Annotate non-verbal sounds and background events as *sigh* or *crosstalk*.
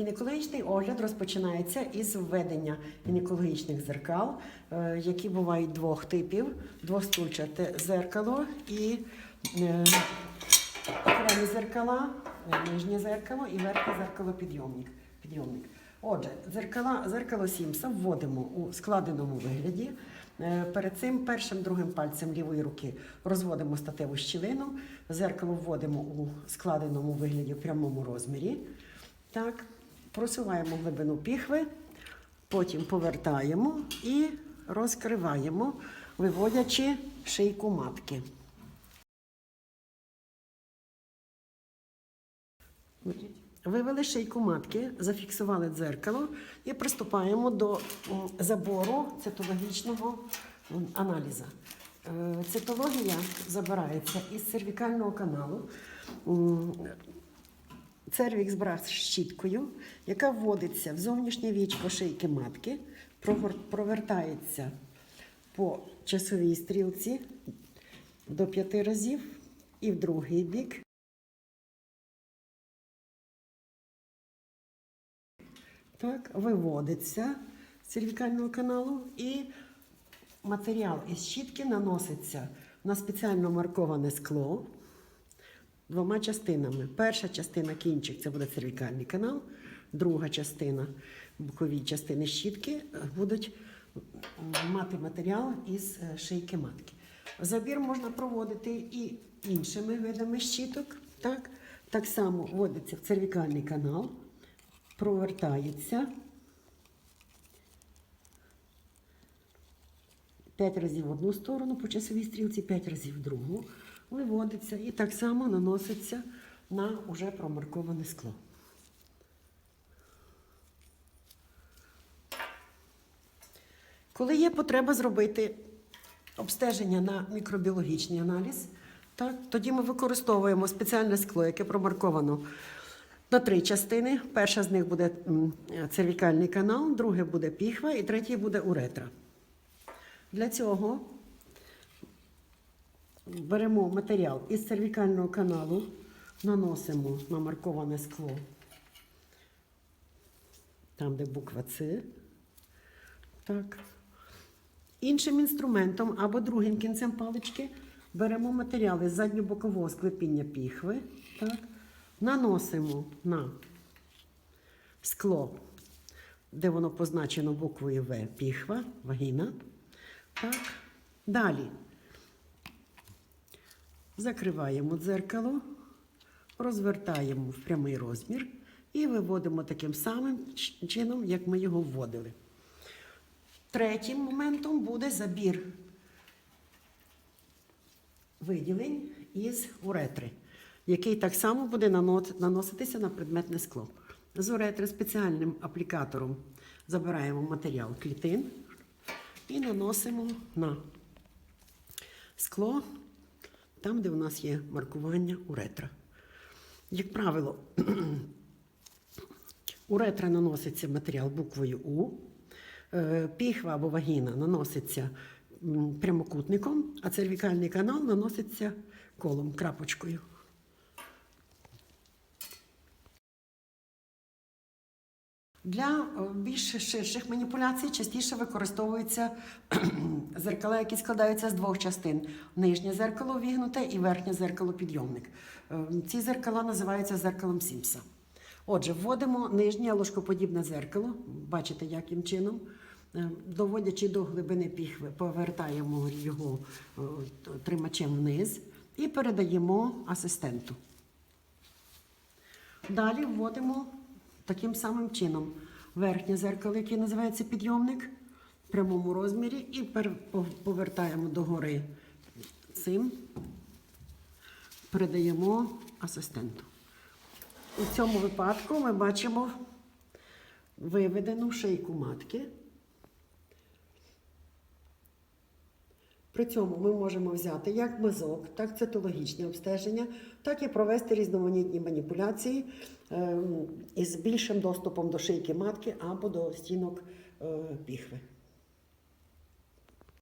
Гінекологічний огляд розпочинається із введення гінекологічних зеркал, е, які бувають двох типів: двостульчате зеркало і е, окремі зеркала, е, нижнє зеркало і верхнє зеркало підйомник. підйомник. Отже, зеркала, зеркало Сімса вводимо у складеному вигляді. Перед цим першим другим пальцем лівої руки розводимо статеву щілину, зеркало вводимо у складеному вигляді в прямому розмірі. Так, просуваємо глибину піхви, потім повертаємо і розкриваємо, виводячи шийку матки. Вивели шийку матки, зафіксували дзеркало і приступаємо до забору цитологічного аналізу. Е, Цитологія забирається із cerвікального каналу. Цервікс брав щіткою, яка вводиться в зовнішнє вічко шийки матки, провертається по часовій стрілці до п'яти разів і в другий бік. Так, виводиться з цервікального каналу і матеріал із щітки наноситься на спеціально марковане скло двома частинами. Перша частина кінчик це буде цервікальний канал, друга частина бокові частини щітки е, будуть мати матеріал із е, шийки матки. Забір можна проводити і іншими видами щіток. Так, так само вводиться в цервікальний канал, провертається. П'ять разів в одну сторону по часовій стрілці, п'ять разів в другу. Виводиться і так само наноситься на уже промарковане скло. Коли є потреба зробити обстеження на мікробіологічний аналіз, так, тоді ми використовуємо спеціальне скло, яке промарковано на три частини. Перша з них буде цервікальний канал, друге буде піхва і третій буде уретра. Для цього беремо матеріал із цервікального каналу, наносимо на марковане скло, там, де буква С. Так. Іншим інструментом або другим кінцем палички беремо матеріали з задньобокового склепіння піхви, так, наносимо на скло, де воно позначено буквою В, піхва, вагіна. Так. Далі закриваємо дзеркало, розвертаємо в прямий розмір і виводимо таким самим чином, як ми його вводили. Третім моментом буде забір виділень із уретри, який так само буде наноситися на предметне скло. З уретри спеціальним аплікатором забираємо матеріал клітин і наносимо на скло, там, де у нас є маркування уретра. Як правило, *clears throat* уретра наноситься матеріал буквою У, е, піхва або вагіна наноситься прямокутником, а цервікальний канал наноситься колом, крапочкою. Для е, більш ширших маніпуляцій частіше використовуються *clears throat* зеркала, які складаються з двох частин: нижнє зеркало вігнуте і верхнє зеркало підйомник. Е, Ці зеркала називаються зеркалом Сімса. Отже, вводимо нижнє ложкоподібне зеркало, бачите, яким чином. Е, Доводячи до глибини піхви, повертаємо його тримачем вниз і передаємо асистенту. Далі вводимо таким самим чином верхнє зеркало, яке називається підйомник, в прямому розмірі, і повертаємо догори цим, передаємо асистенту. У цьому випадку ми бачимо виведену шийку матки. При цьому ми можемо взяти як мазок, так цитологічне обстеження, так і провести різноманітні маніпуляції ем, із більшим доступом до шийки матки або до стінок е, піхви.